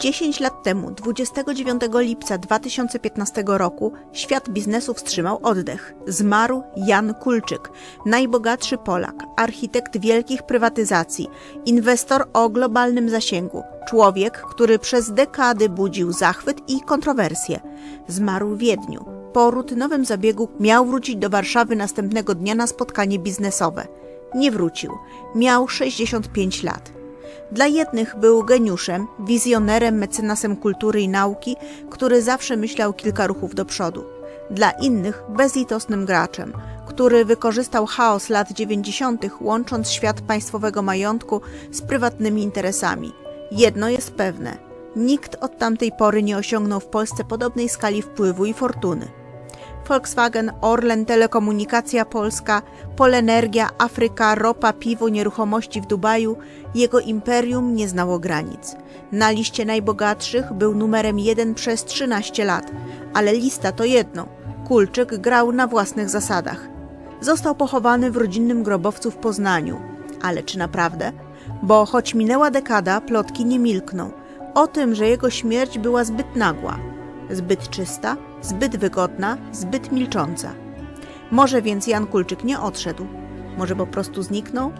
10 lat temu, 29 lipca 2015 roku, świat biznesu wstrzymał oddech. Zmarł Jan Kulczyk, najbogatszy Polak, architekt wielkich prywatyzacji, inwestor o globalnym zasięgu, człowiek, który przez dekady budził zachwyt i kontrowersje. Zmarł w Wiedniu. Po rutynowym zabiegu miał wrócić do Warszawy następnego dnia na spotkanie biznesowe. Nie wrócił. Miał 65 lat. Dla jednych był geniuszem, wizjonerem, mecenasem kultury i nauki, który zawsze myślał kilka ruchów do przodu. Dla innych bezlitosnym graczem, który wykorzystał chaos lat 90., łącząc świat państwowego majątku z prywatnymi interesami. Jedno jest pewne: nikt od tamtej pory nie osiągnął w Polsce podobnej skali wpływu i fortuny. Volkswagen, Orlen, Telekomunikacja Polska, Polenergia, Afryka, ropa, piwo, nieruchomości w Dubaju, jego imperium nie znało granic. Na liście najbogatszych był numerem jeden przez 13 lat, ale lista to jedno. Kulczyk grał na własnych zasadach. Został pochowany w rodzinnym grobowcu w Poznaniu. Ale czy naprawdę? Bo choć minęła dekada, plotki nie milkną. O tym, że jego śmierć była zbyt nagła, zbyt czysta, zbyt wygodna, zbyt milcząca. Może więc Jan Kulczyk nie odszedł, może po prostu zniknął?